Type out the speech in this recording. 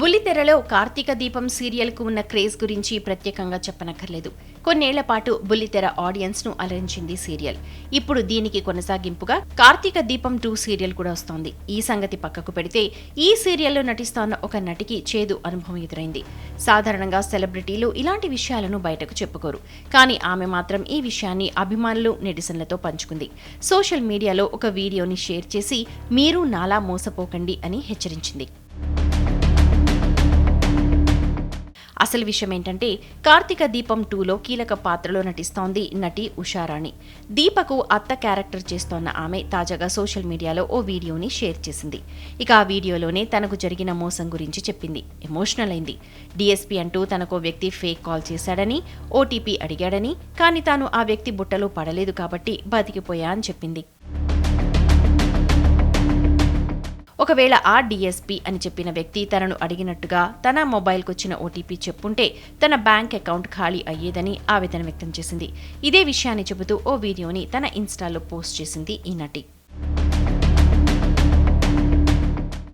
బుల్లితెరలో కార్తీక దీపం సీరియల్కు ఉన్న క్రేజ్ గురించి ప్రత్యేకంగా చెప్పనక్కర్లేదు. కొన్నేళ్ళ పాటు బుల్లితెర ఆడియన్స్ను అలరించింది సీరియల్. ఇప్పుడు దీనికి కొనసాగింపుగా కార్తీక దీపం టూ సీరియల్ కూడా వస్తోంది. ఈ సంగతి పక్కకు పెడితే ఈ సీరియల్లో నటిస్తోన్న ఒక నటికి చేదు అనుభవం ఎదురైంది. సాధారణంగా సెలబ్రిటీలు ఇలాంటి విషయాలను బయటకు చెప్పుకోరు. కానీ ఆమె మాత్రం ఈ విషయాన్ని అభిమానులు నెటిజన్లతో పంచుకుంది. సోషల్ మీడియాలో ఒక వీడియోని షేర్ చేసి మీరు నాలా మోసపోకండి అని హెచ్చరించింది. అసలు విషయం ఏంటంటే కార్తీక దీపం టూలో కీలక పాత్రలో నటిస్తోంది నటి ఉషారాణి. దీపకు అత్త క్యారెక్టర్ చేస్తోన్న ఆమె తాజాగా సోషల్ మీడియాలో ఓ వీడియోని షేర్ చేసింది. ఇక ఆ వీడియోలోనే తనకు జరిగిన మోసం గురించి చెప్పింది. ఎమోషనల్ అయింది. డిఎస్పీ అంటూ తనకో వ్యక్తి ఫేక్ కాల్ చేశాడని ఓటీపీ అడిగాడని కానీ తాను ఆ వ్యక్తి బుట్టలో పడలేదు కాబట్టి బతికిపోయా అని చెప్పింది. ఒకవేళ ఆ డీఎస్పీ అని చెప్పిన వ్యక్తి తనను అడిగినట్టుగా తన మొబైల్కు వచ్చిన ఓటీపీ చెప్పుంటే తన బ్యాంక్ అకౌంట్ ఖాళీ అయ్యేదని ఆవేదన వ్యక్తం చేసింది. ఇదే విషయాన్ని చెబుతూ ఓ వీడియోని తన ఇన్స్టాలో పోస్ట్ చేసింది ఈ నటి.